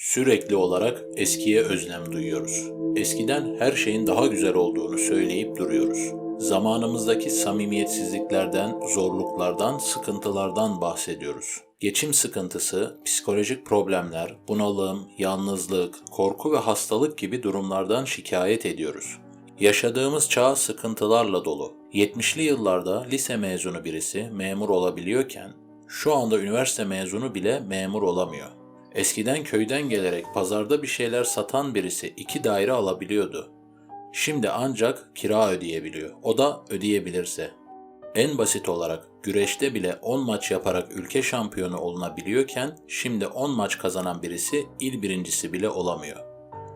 Sürekli olarak eskiye özlem duyuyoruz. Eskiden her şeyin daha güzel olduğunu söyleyip duruyoruz. Zamanımızdaki samimiyetsizliklerden, zorluklardan, sıkıntılardan bahsediyoruz. Geçim sıkıntısı, psikolojik problemler, bunalım, yalnızlık, korku ve hastalık gibi durumlardan şikayet ediyoruz. Yaşadığımız çağ sıkıntılarla dolu. 70'li yıllarda lise mezunu birisi memur olabiliyorken şu anda üniversite mezunu bile memur olamıyor. Eskiden köyden gelerek pazarda bir şeyler satan birisi iki daire alabiliyordu. Şimdi ancak kira ödeyebiliyor. O da ödeyebilirse. En basit olarak güreşte bile 10 maç yaparak ülke şampiyonu olunabiliyorken şimdi 10 maç kazanan birisi il birincisi bile olamıyor.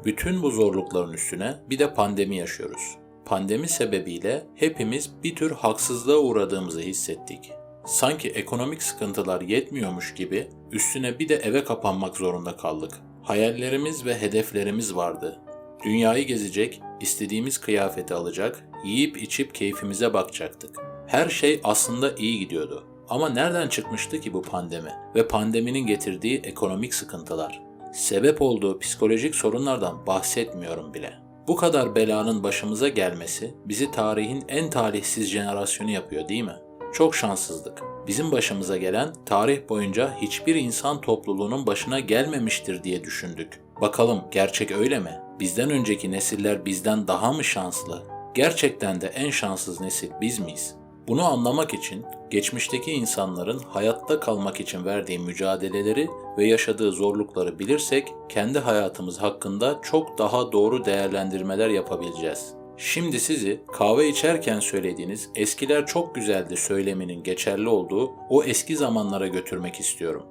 Bütün bu zorlukların üstüne bir de pandemi yaşıyoruz. Pandemi sebebiyle hepimiz bir tür haksızlığa uğradığımızı hissettik. Sanki ekonomik sıkıntılar yetmiyormuş gibi üstüne bir de eve kapanmak zorunda kaldık. Hayallerimiz ve hedeflerimiz vardı. Dünyayı gezecek, istediğimiz kıyafeti alacak, yiyip içip keyfimize bakacaktık. Her şey aslında iyi gidiyordu. Ama nereden çıkmıştı ki bu pandemi ve pandeminin getirdiği ekonomik sıkıntılar? Sebep olduğu psikolojik sorunlardan bahsetmiyorum bile. Bu kadar belanın başımıza gelmesi bizi tarihin en talihsiz jenerasyonu yapıyor değil mi? Çok şanssızlık. Bizim başımıza gelen tarih boyunca hiçbir insan topluluğunun başına gelmemiştir diye düşündük. Bakalım gerçek öyle mi? Bizden önceki nesiller bizden daha mı şanslı? Gerçekten de en şanssız nesil biz miyiz? Bunu anlamak için geçmişteki insanların hayatta kalmak için verdiği mücadeleleri ve yaşadığı zorlukları bilirsek kendi hayatımız hakkında çok daha doğru değerlendirmeler yapabileceğiz. Şimdi sizi kahve içerken söylediğiniz eskiler çok güzeldi söyleminin geçerli olduğu o eski zamanlara götürmek istiyorum.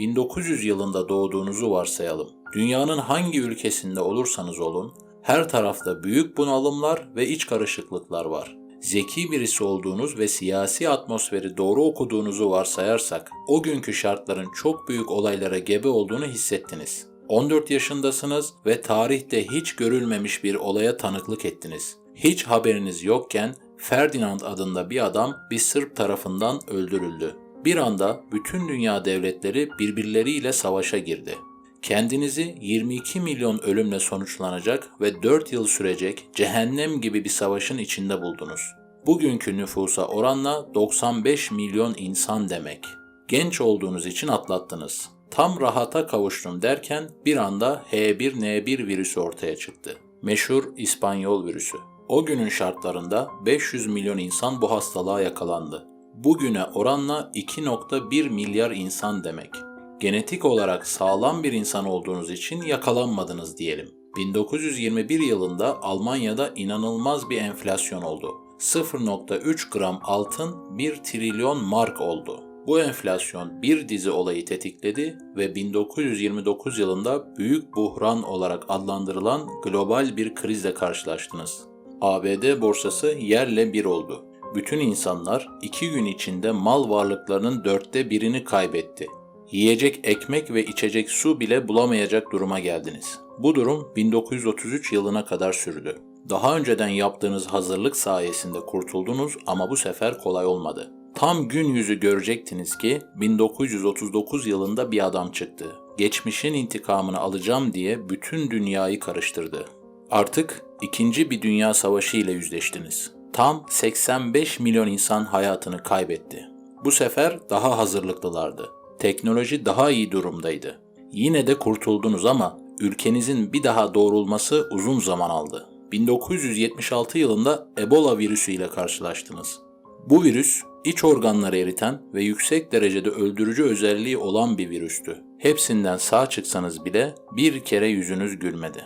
1900 yılında doğduğunuzu varsayalım. Dünyanın hangi ülkesinde olursanız olun, her tarafta büyük bunalımlar ve iç karışıklıklar var. Zeki birisi olduğunuz ve siyasi atmosferi doğru okuduğunuzu varsayarsak, o günkü şartların çok büyük olaylara gebe olduğunu hissettiniz. 14 yaşındasınız ve tarihte hiç görülmemiş bir olaya tanıklık ettiniz. Hiç haberiniz yokken Ferdinand adında bir adam bir Sırp tarafından öldürüldü. Bir anda bütün dünya devletleri birbirleriyle savaşa girdi. Kendinizi 22 milyon ölümle sonuçlanacak ve 4 yıl sürecek cehennem gibi bir savaşın içinde buldunuz. Bugünkü nüfusa oranla 95 milyon insan demek. Genç olduğunuz için atlattınız. Tam rahata kavuştum derken bir anda H1N1 virüsü ortaya çıktı. Meşhur İspanyol virüsü. O günün şartlarında 500 milyon insan bu hastalığa yakalandı bugüne oranla 2.1 milyar insan demek. Genetik olarak sağlam bir insan olduğunuz için yakalanmadınız diyelim. 1921 yılında Almanya'da inanılmaz bir enflasyon oldu. 0.3 gram altın 1 trilyon mark oldu. Bu enflasyon bir dizi olayı tetikledi ve 1929 yılında büyük buhran olarak adlandırılan global bir krizle karşılaştınız. ABD borsası yerle bir oldu bütün insanlar iki gün içinde mal varlıklarının dörtte birini kaybetti. Yiyecek ekmek ve içecek su bile bulamayacak duruma geldiniz. Bu durum 1933 yılına kadar sürdü. Daha önceden yaptığınız hazırlık sayesinde kurtuldunuz ama bu sefer kolay olmadı. Tam gün yüzü görecektiniz ki 1939 yılında bir adam çıktı. Geçmişin intikamını alacağım diye bütün dünyayı karıştırdı. Artık ikinci bir dünya savaşı ile yüzleştiniz. Tam 85 milyon insan hayatını kaybetti. Bu sefer daha hazırlıklılardı. Teknoloji daha iyi durumdaydı. Yine de kurtuldunuz ama ülkenizin bir daha doğrulması uzun zaman aldı. 1976 yılında Ebola virüsü ile karşılaştınız. Bu virüs iç organları eriten ve yüksek derecede öldürücü özelliği olan bir virüstü. Hepsinden sağ çıksanız bile bir kere yüzünüz gülmedi.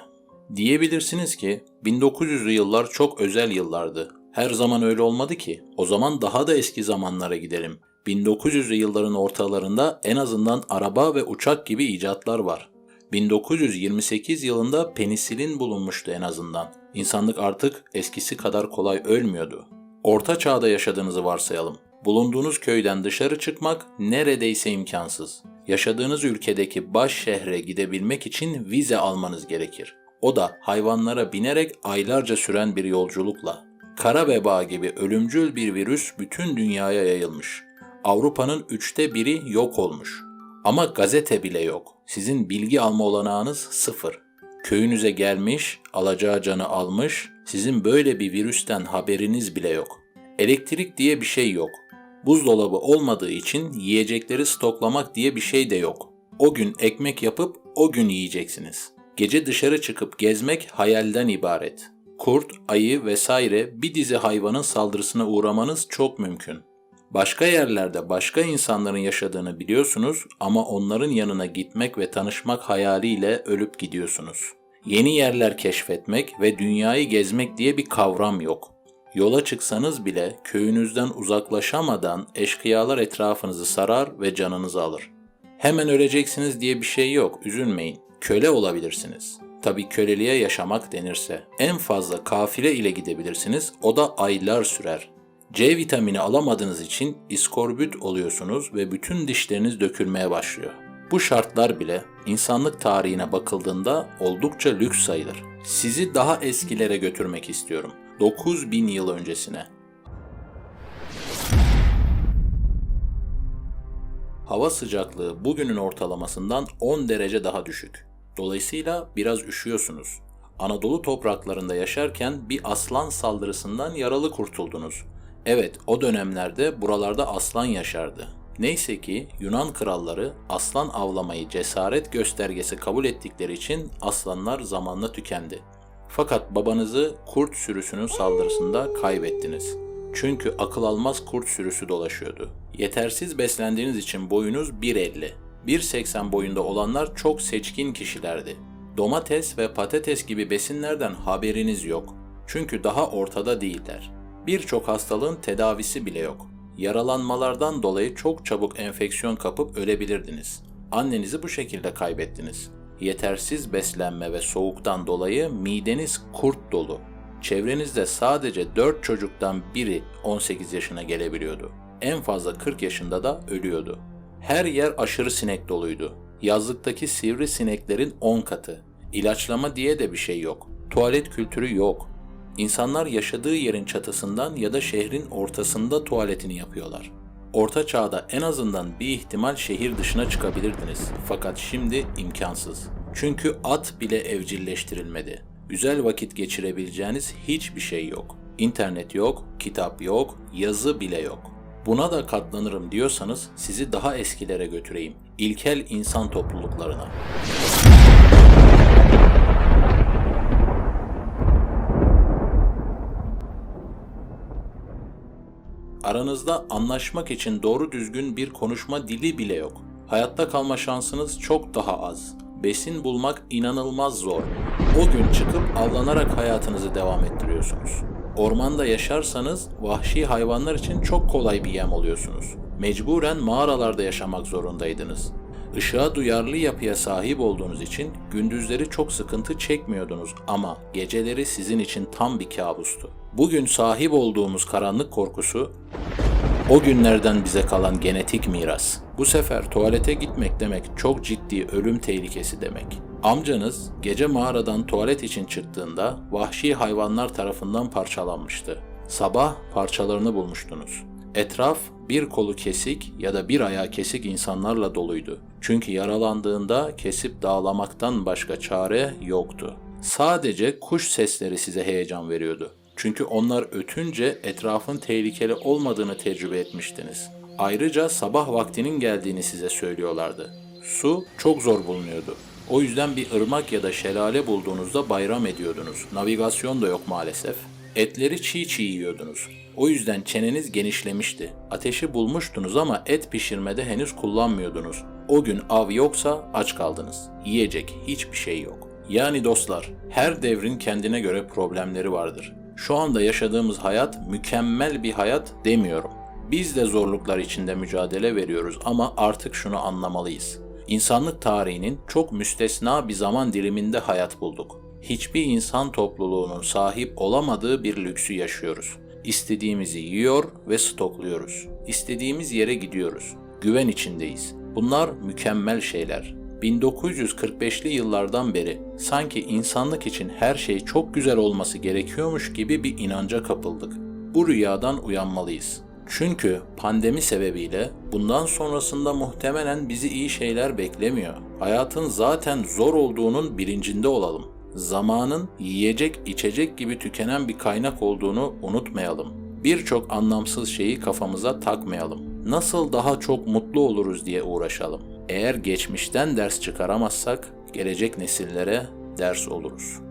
Diyebilirsiniz ki 1900'lü yıllar çok özel yıllardı her zaman öyle olmadı ki. O zaman daha da eski zamanlara gidelim. 1900'lü yılların ortalarında en azından araba ve uçak gibi icatlar var. 1928 yılında penisilin bulunmuştu en azından. İnsanlık artık eskisi kadar kolay ölmüyordu. Orta çağda yaşadığınızı varsayalım. Bulunduğunuz köyden dışarı çıkmak neredeyse imkansız. Yaşadığınız ülkedeki baş şehre gidebilmek için vize almanız gerekir. O da hayvanlara binerek aylarca süren bir yolculukla. Kara veba gibi ölümcül bir virüs bütün dünyaya yayılmış. Avrupa'nın üçte biri yok olmuş. Ama gazete bile yok. Sizin bilgi alma olanağınız sıfır. Köyünüze gelmiş, alacağı canı almış, sizin böyle bir virüsten haberiniz bile yok. Elektrik diye bir şey yok. Buzdolabı olmadığı için yiyecekleri stoklamak diye bir şey de yok. O gün ekmek yapıp o gün yiyeceksiniz. Gece dışarı çıkıp gezmek hayalden ibaret. Kurt, ayı vesaire bir dizi hayvanın saldırısına uğramanız çok mümkün. Başka yerlerde başka insanların yaşadığını biliyorsunuz ama onların yanına gitmek ve tanışmak hayaliyle ölüp gidiyorsunuz. Yeni yerler keşfetmek ve dünyayı gezmek diye bir kavram yok. Yola çıksanız bile köyünüzden uzaklaşamadan eşkıyalar etrafınızı sarar ve canınızı alır. Hemen öleceksiniz diye bir şey yok, üzülmeyin. Köle olabilirsiniz. Tabii köleliğe yaşamak denirse. En fazla kafile ile gidebilirsiniz, o da aylar sürer. C vitamini alamadığınız için iskorbüt oluyorsunuz ve bütün dişleriniz dökülmeye başlıyor. Bu şartlar bile insanlık tarihine bakıldığında oldukça lüks sayılır. Sizi daha eskilere götürmek istiyorum. 9000 yıl öncesine. Hava sıcaklığı bugünün ortalamasından 10 derece daha düşük. Dolayısıyla biraz üşüyorsunuz. Anadolu topraklarında yaşarken bir aslan saldırısından yaralı kurtuldunuz. Evet, o dönemlerde buralarda aslan yaşardı. Neyse ki Yunan kralları aslan avlamayı cesaret göstergesi kabul ettikleri için aslanlar zamanla tükendi. Fakat babanızı kurt sürüsünün saldırısında kaybettiniz. Çünkü akıl almaz kurt sürüsü dolaşıyordu. Yetersiz beslendiğiniz için boyunuz 1.50. 1.80 boyunda olanlar çok seçkin kişilerdi. Domates ve patates gibi besinlerden haberiniz yok. Çünkü daha ortada değiller. Birçok hastalığın tedavisi bile yok. Yaralanmalardan dolayı çok çabuk enfeksiyon kapıp ölebilirdiniz. Annenizi bu şekilde kaybettiniz. Yetersiz beslenme ve soğuktan dolayı mideniz kurt dolu. Çevrenizde sadece 4 çocuktan biri 18 yaşına gelebiliyordu. En fazla 40 yaşında da ölüyordu. Her yer aşırı sinek doluydu. Yazlıktaki sivri sineklerin 10 katı. İlaçlama diye de bir şey yok. Tuvalet kültürü yok. İnsanlar yaşadığı yerin çatısından ya da şehrin ortasında tuvaletini yapıyorlar. Orta çağda en azından bir ihtimal şehir dışına çıkabilirdiniz. Fakat şimdi imkansız. Çünkü at bile evcilleştirilmedi. Güzel vakit geçirebileceğiniz hiçbir şey yok. İnternet yok, kitap yok, yazı bile yok. Buna da katlanırım diyorsanız sizi daha eskilere götüreyim. İlkel insan topluluklarına. Aranızda anlaşmak için doğru düzgün bir konuşma dili bile yok. Hayatta kalma şansınız çok daha az. Besin bulmak inanılmaz zor. O gün çıkıp avlanarak hayatınızı devam ettiriyorsunuz. Ormanda yaşarsanız vahşi hayvanlar için çok kolay bir yem oluyorsunuz. Mecburen mağaralarda yaşamak zorundaydınız. Işığa duyarlı yapıya sahip olduğunuz için gündüzleri çok sıkıntı çekmiyordunuz ama geceleri sizin için tam bir kabustu. Bugün sahip olduğumuz karanlık korkusu o günlerden bize kalan genetik miras. Bu sefer tuvalete gitmek demek çok ciddi ölüm tehlikesi demek. Amcanız gece mağaradan tuvalet için çıktığında vahşi hayvanlar tarafından parçalanmıştı. Sabah parçalarını bulmuştunuz. Etraf bir kolu kesik ya da bir ayağı kesik insanlarla doluydu. Çünkü yaralandığında kesip dağlamaktan başka çare yoktu. Sadece kuş sesleri size heyecan veriyordu. Çünkü onlar ötünce etrafın tehlikeli olmadığını tecrübe etmiştiniz. Ayrıca sabah vaktinin geldiğini size söylüyorlardı. Su çok zor bulunuyordu. O yüzden bir ırmak ya da şelale bulduğunuzda bayram ediyordunuz. Navigasyon da yok maalesef. Etleri çiğ çiğ yiyordunuz. O yüzden çeneniz genişlemişti. Ateşi bulmuştunuz ama et pişirmede henüz kullanmıyordunuz. O gün av yoksa aç kaldınız. Yiyecek hiçbir şey yok. Yani dostlar, her devrin kendine göre problemleri vardır. Şu anda yaşadığımız hayat mükemmel bir hayat demiyorum. Biz de zorluklar içinde mücadele veriyoruz ama artık şunu anlamalıyız. İnsanlık tarihinin çok müstesna bir zaman diliminde hayat bulduk. Hiçbir insan topluluğunun sahip olamadığı bir lüksü yaşıyoruz. İstediğimizi yiyor ve stokluyoruz. İstediğimiz yere gidiyoruz. Güven içindeyiz. Bunlar mükemmel şeyler. 1945'li yıllardan beri sanki insanlık için her şey çok güzel olması gerekiyormuş gibi bir inanca kapıldık. Bu rüyadan uyanmalıyız. Çünkü pandemi sebebiyle bundan sonrasında muhtemelen bizi iyi şeyler beklemiyor. Hayatın zaten zor olduğunun bilincinde olalım. Zamanın yiyecek, içecek gibi tükenen bir kaynak olduğunu unutmayalım. Birçok anlamsız şeyi kafamıza takmayalım. Nasıl daha çok mutlu oluruz diye uğraşalım. Eğer geçmişten ders çıkaramazsak gelecek nesillere ders oluruz.